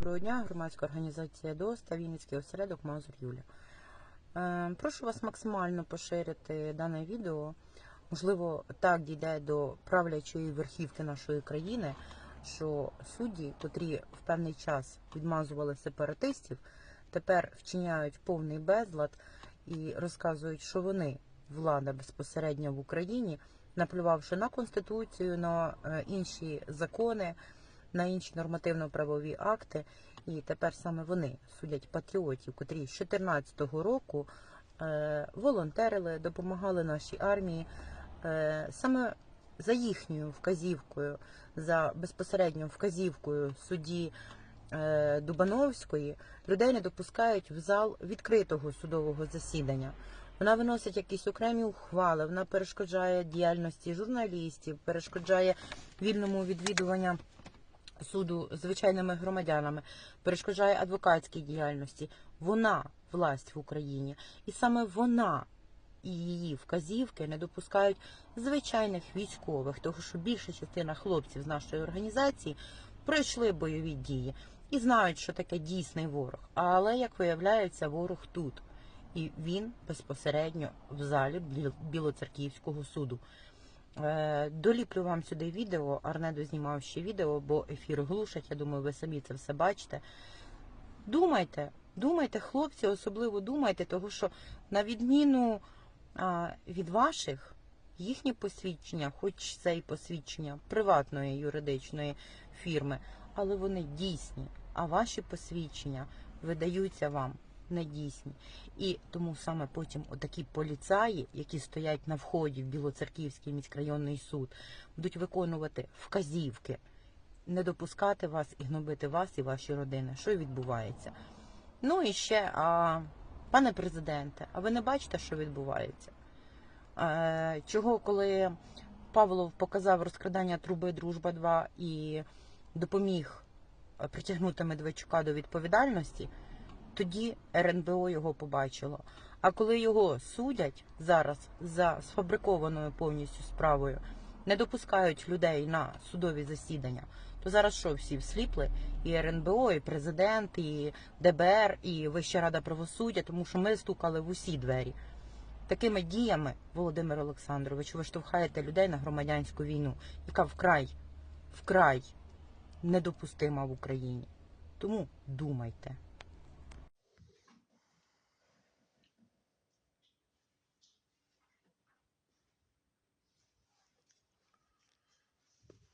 Доброго дня, громадська організація ДОС та Вінницький осередок Мазур Юля. Е, Прошу вас максимально поширити дане відео. Можливо, так дійде до правлячої верхівки нашої країни, що судді, котрі в певний час відмазували сепаратистів, тепер вчиняють повний безлад і розказують, що вони влада безпосередньо в Україні, наплювавши на конституцію, на е, інші закони, на інші нормативно-правові акти. І тепер саме вони судять патріотів, котрі з 2014 року е, волонтерили, допомагали нашій армії. Е, саме за їхньою вказівкою, за безпосередньо вказівкою судді е, Дубановської, людей не допускають в зал відкритого судового засідання. Вона виносить якісь окремі ухвали, вона перешкоджає діяльності журналістів, перешкоджає вільному відвідуванню суду звичайними громадянами, перешкоджає адвокатській діяльності. Вона власть в Україні, і саме вона і її вказівки не допускають звичайних військових, тому що більша частина хлопців з нашої організації пройшли бойові дії і знають, що таке дійсний ворог. Але як виявляється, ворог тут. І він безпосередньо в залі Біл- Білоцерківського суду. Е, Доліплю вам сюди відео. Арнедо знімав ще відео, бо ефір глушать. Я думаю, ви самі це все бачите. Думайте, думайте, хлопці, особливо думайте, тому що на відміну від ваших, їхні посвідчення, хоч це і посвідчення приватної юридичної фірми, але вони дійсні. А ваші посвідчення видаються вам недійсні. І тому саме потім отакі поліцаї, які стоять на вході в Білоцерківський міськрайонний суд, будуть виконувати вказівки, не допускати вас і гнобити вас і ваші родини. Що відбувається? Ну і ще, а, пане президенте, а ви не бачите, що відбувається? Е, чого, коли Павлов показав розкрадання труби Дружба 2 і допоміг е, притягнути Медведчука до відповідальності, тоді РНБО його побачило. А коли його судять зараз за сфабрикованою повністю справою, не допускають людей на судові засідання, то зараз що всі всліпли? І РНБО, і президент, і ДБР, і Вища рада правосуддя, тому що ми стукали в усі двері. Такими діями, Володимир Олександрович, ви штовхаєте людей на громадянську війну, яка вкрай, вкрай недопустима в Україні. Тому думайте.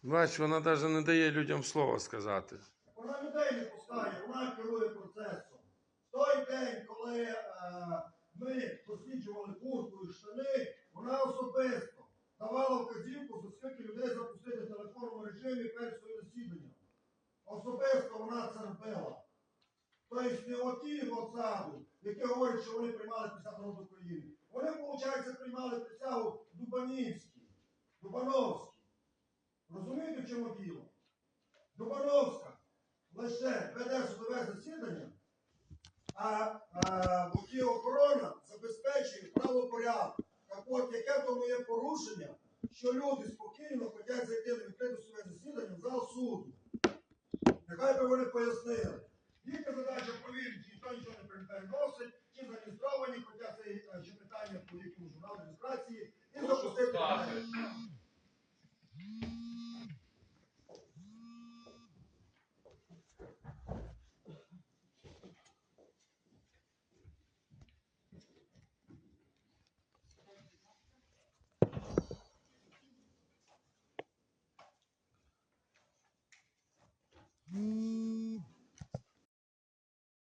Бач, вона навіть не дає людям слова сказати. Вона людей не пускає, вона керує процесом. В той день, коли е, ми досліджували куртку і штани, вона особисто давала вказівку, за скільки людей запустити в телефонному режимі своїм засіданням. Особисто вона це робила. Тобто не оті посаду, які говорять, що вони приймали присягу народу України. Вони, виходить, приймали присягу Дубанівській, Дубановській. Розумієте, в чому діло? Дубановська лише веде судове засідання, а е, боки охорона забезпечує правопорядок. Так от яке тому є порушення, що люди спокійно хочуть зайти на відкрите судове засідання в зал суду. Нехай би вони пояснили. Їхня задача повірити, ніхто нічого не переносить.